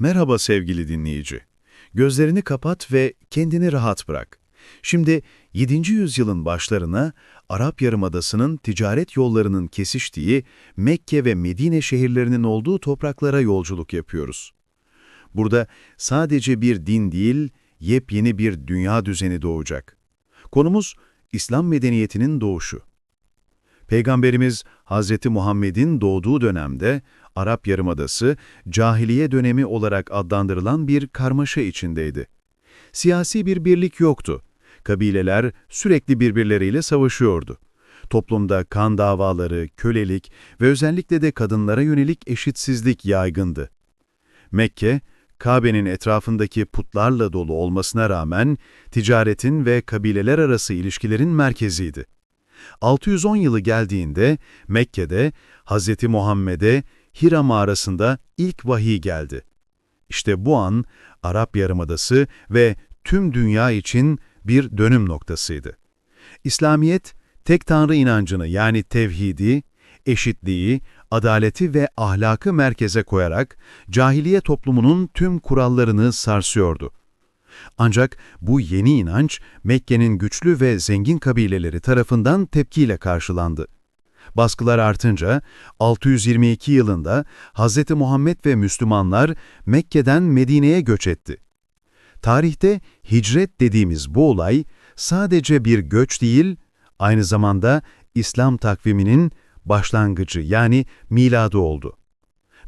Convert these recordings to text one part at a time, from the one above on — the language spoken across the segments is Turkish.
Merhaba sevgili dinleyici. Gözlerini kapat ve kendini rahat bırak. Şimdi 7. yüzyılın başlarına Arap Yarımadası'nın ticaret yollarının kesiştiği Mekke ve Medine şehirlerinin olduğu topraklara yolculuk yapıyoruz. Burada sadece bir din değil, yepyeni bir dünya düzeni doğacak. Konumuz İslam medeniyetinin doğuşu. Peygamberimiz Hz. Muhammed'in doğduğu dönemde Arap Yarımadası, cahiliye dönemi olarak adlandırılan bir karmaşa içindeydi. Siyasi bir birlik yoktu. Kabileler sürekli birbirleriyle savaşıyordu. Toplumda kan davaları, kölelik ve özellikle de kadınlara yönelik eşitsizlik yaygındı. Mekke, Kabe'nin etrafındaki putlarla dolu olmasına rağmen ticaretin ve kabileler arası ilişkilerin merkeziydi. 610 yılı geldiğinde Mekke'de Hz. Muhammed'e Hira mağarasında ilk vahiy geldi. İşte bu an Arap Yarımadası ve tüm dünya için bir dönüm noktasıydı. İslamiyet, tek tanrı inancını yani tevhidi, eşitliği, adaleti ve ahlakı merkeze koyarak cahiliye toplumunun tüm kurallarını sarsıyordu. Ancak bu yeni inanç Mekke'nin güçlü ve zengin kabileleri tarafından tepkiyle karşılandı. Baskılar artınca 622 yılında Hz. Muhammed ve Müslümanlar Mekke'den Medine'ye göç etti. Tarihte hicret dediğimiz bu olay sadece bir göç değil, aynı zamanda İslam takviminin başlangıcı yani miladı oldu.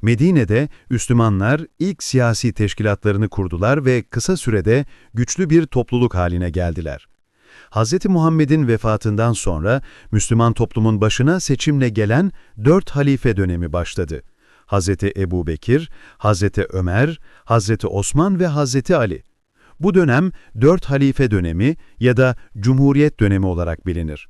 Medine'de Müslümanlar ilk siyasi teşkilatlarını kurdular ve kısa sürede güçlü bir topluluk haline geldiler. Hz. Muhammed'in vefatından sonra Müslüman toplumun başına seçimle gelen dört halife dönemi başladı. Hz. Ebu Bekir, Hz. Ömer, Hz. Osman ve Hz. Ali. Bu dönem dört halife dönemi ya da Cumhuriyet dönemi olarak bilinir.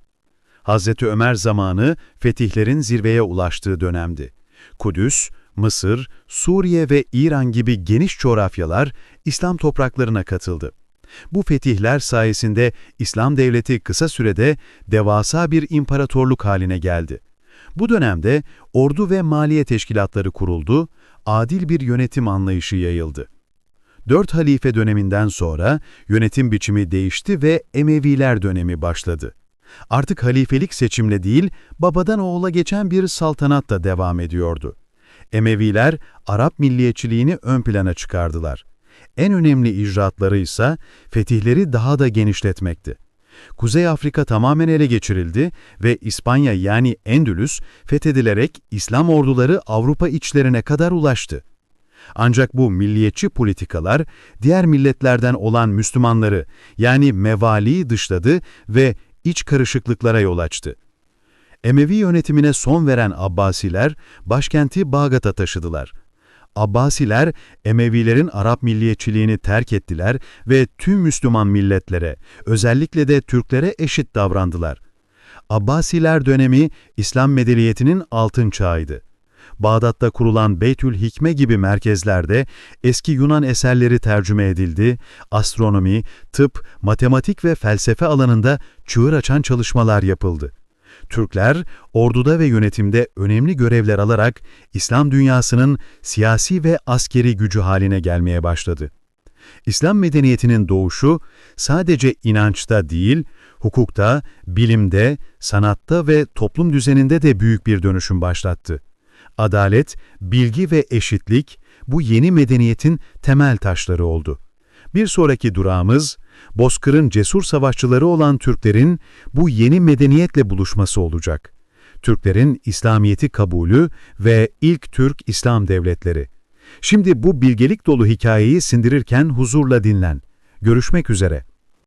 Hz. Ömer zamanı fetihlerin zirveye ulaştığı dönemdi. Kudüs, Mısır, Suriye ve İran gibi geniş coğrafyalar İslam topraklarına katıldı. Bu fetihler sayesinde İslam devleti kısa sürede devasa bir imparatorluk haline geldi. Bu dönemde ordu ve maliye teşkilatları kuruldu, adil bir yönetim anlayışı yayıldı. Dört halife döneminden sonra yönetim biçimi değişti ve Emeviler dönemi başladı. Artık halifelik seçimle değil, babadan oğula geçen bir saltanat da devam ediyordu. Emeviler Arap milliyetçiliğini ön plana çıkardılar. En önemli icraatları ise fetihleri daha da genişletmekti. Kuzey Afrika tamamen ele geçirildi ve İspanya yani Endülüs fethedilerek İslam orduları Avrupa içlerine kadar ulaştı. Ancak bu milliyetçi politikalar diğer milletlerden olan Müslümanları yani mevaliyi dışladı ve iç karışıklıklara yol açtı. Emevi yönetimine son veren Abbasiler başkenti Bağdat'a taşıdılar. Abbasiler, Emevilerin Arap milliyetçiliğini terk ettiler ve tüm Müslüman milletlere, özellikle de Türklere eşit davrandılar. Abbasiler dönemi İslam medeniyetinin altın çağıydı. Bağdat'ta kurulan Beytül Hikme gibi merkezlerde eski Yunan eserleri tercüme edildi, astronomi, tıp, matematik ve felsefe alanında çığır açan çalışmalar yapıldı. Türkler, orduda ve yönetimde önemli görevler alarak İslam dünyasının siyasi ve askeri gücü haline gelmeye başladı. İslam medeniyetinin doğuşu sadece inançta değil, hukukta, bilimde, sanatta ve toplum düzeninde de büyük bir dönüşüm başlattı. Adalet, bilgi ve eşitlik bu yeni medeniyetin temel taşları oldu. Bir sonraki durağımız, Bozkır'ın cesur savaşçıları olan Türklerin bu yeni medeniyetle buluşması olacak. Türklerin İslamiyet'i kabulü ve ilk Türk İslam devletleri. Şimdi bu bilgelik dolu hikayeyi sindirirken huzurla dinlen. Görüşmek üzere.